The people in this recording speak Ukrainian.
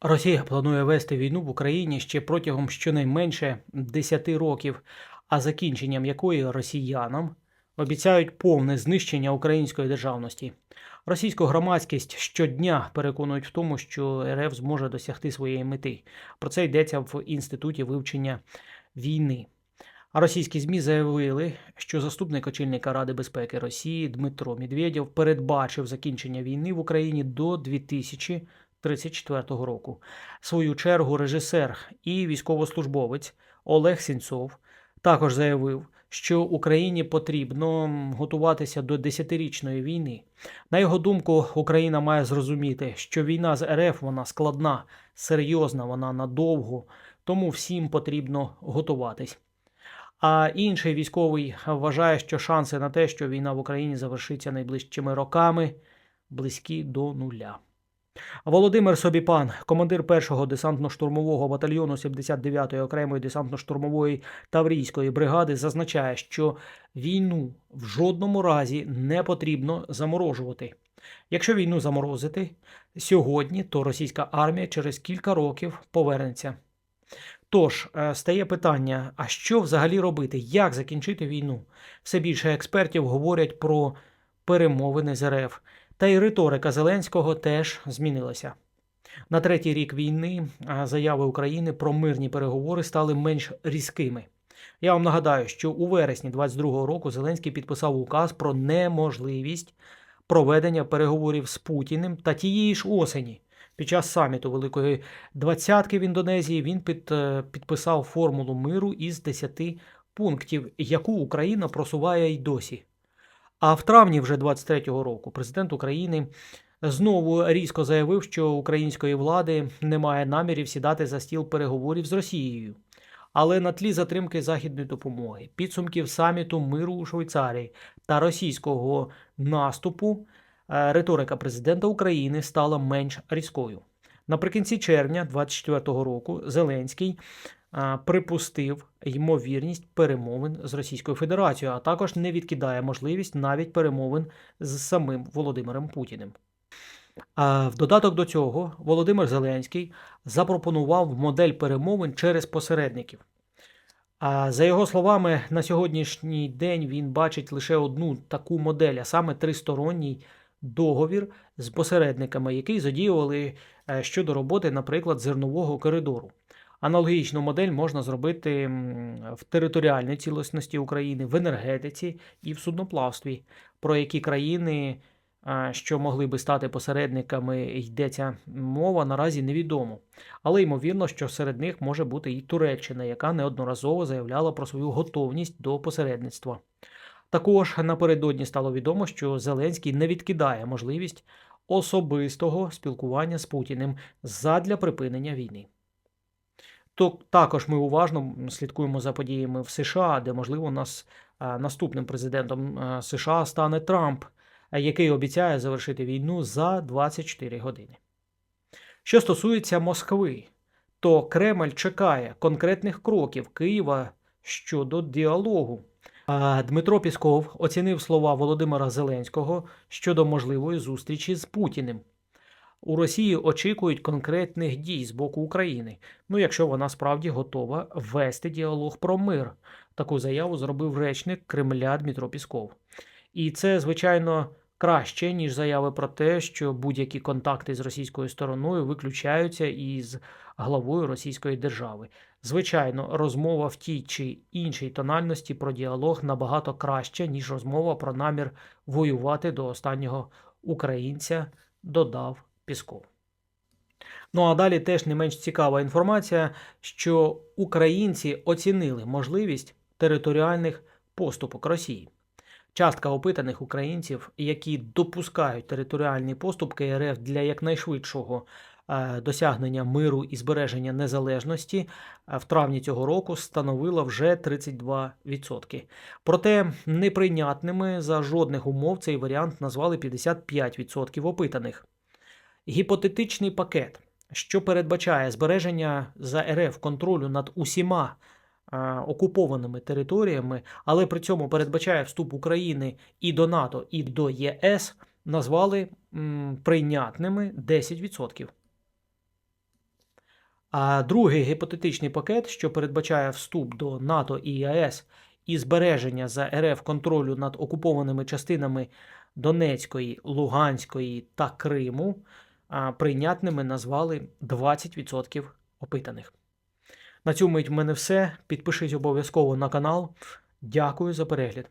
Росія планує вести війну в Україні ще протягом щонайменше 10 років, а закінченням якої росіянам обіцяють повне знищення української державності. Російську громадськість щодня переконують в тому, що РФ зможе досягти своєї мети. Про це йдеться в інституті вивчення війни. Російські ЗМІ заявили, що заступник очільника Ради безпеки Росії Дмитро Медведєв передбачив закінчення війни в Україні до 2034 року. В свою чергу режисер і військовослужбовець Олег Сінцов також заявив, що Україні потрібно готуватися до десятирічної війни. На його думку, Україна має зрозуміти, що війна з РФ вона складна, серйозна, вона надовго, тому всім потрібно готуватись. А інший військовий вважає, що шанси на те, що війна в Україні завершиться найближчими роками, близькі до нуля. Володимир Собіпан, командир першого десантно-штурмового батальйону 79-ї окремої десантно-штурмової таврійської бригади, зазначає, що війну в жодному разі не потрібно заморожувати. Якщо війну заморозити сьогодні, то російська армія через кілька років повернеться. Тож е, стає питання: а що взагалі робити? Як закінчити війну? Все більше експертів говорять про перемовини з РФ. Та й риторика Зеленського теж змінилася. На третій рік війни заяви України про мирні переговори стали менш різкими. Я вам нагадаю, що у вересні 22-го року Зеленський підписав указ про неможливість проведення переговорів з Путіним та тієї ж осені. Під час саміту Великої Двадцятки в Індонезії він під, е, підписав формулу миру із 10 пунктів, яку Україна просуває й досі. А в травні вже 23-го року президент України знову різко заявив, що української влади немає намірів сідати за стіл переговорів з Росією. Але на тлі затримки західної допомоги, підсумків саміту миру у Швейцарії та російського наступу, е, риторика президента України стала менш різкою. Наприкінці червня 24-го року Зеленський припустив ймовірність перемовин з Російською Федерацією, а також не відкидає можливість навіть перемовин з самим Володимиром Путіним. В додаток до цього Володимир Зеленський запропонував модель перемовин через посередників. А за його словами, на сьогоднішній день він бачить лише одну таку модель, а саме тристоронній договір з посередниками, який задіювали е, щодо роботи, наприклад, зернового коридору. Аналогічну модель можна зробити в територіальній цілісності України, в енергетиці і в судноплавстві, про які країни, що могли би стати посередниками, йдеться мова, наразі невідомо. Але ймовірно, що серед них може бути і Туреччина, яка неодноразово заявляла про свою готовність до посередництва. Також напередодні стало відомо, що Зеленський не відкидає можливість особистого спілкування з Путіним задля припинення війни. То також ми уважно слідкуємо за подіями в США, де можливо нас е, наступним президентом е, США стане Трамп, е, який обіцяє завершити війну за 24 години. Що стосується Москви, то Кремль чекає конкретних кроків Києва щодо діалогу. Дмитро Пісков оцінив слова Володимира Зеленського щодо можливої зустрічі з Путіним. У Росії очікують конкретних дій з боку України. Ну, якщо вона справді готова вести діалог про мир. Таку заяву зробив речник Кремля Дмитро Пісков. І це, звичайно, краще, ніж заяви про те, що будь-які контакти з російською стороною виключаються із главою Російської держави. Звичайно, розмова в тій чи іншій тональності про діалог набагато краще, ніж розмова про намір воювати до останнього українця, додав Пісков. Ну а далі теж не менш цікава інформація, що українці оцінили можливість територіальних поступок Росії. Частка опитаних українців, які допускають територіальні поступки РФ для якнайшвидшого е, досягнення миру і збереження незалежності, е, в травні цього року становила вже 32%. Проте неприйнятними за жодних умов цей варіант назвали 55% опитаних. Гіпотетичний пакет, що передбачає збереження за РФ контролю над усіма а, окупованими територіями, але при цьому передбачає вступ України і до НАТО, і до ЄС, назвали прийнятними 10%. А другий гіпотетичний пакет, що передбачає вступ до НАТО і ЄС і збереження за РФ контролю над окупованими частинами Донецької, Луганської та Криму, прийнятними назвали 20% опитаних. На цьому мить в мене все. Підпишись обов'язково на канал. Дякую за перегляд.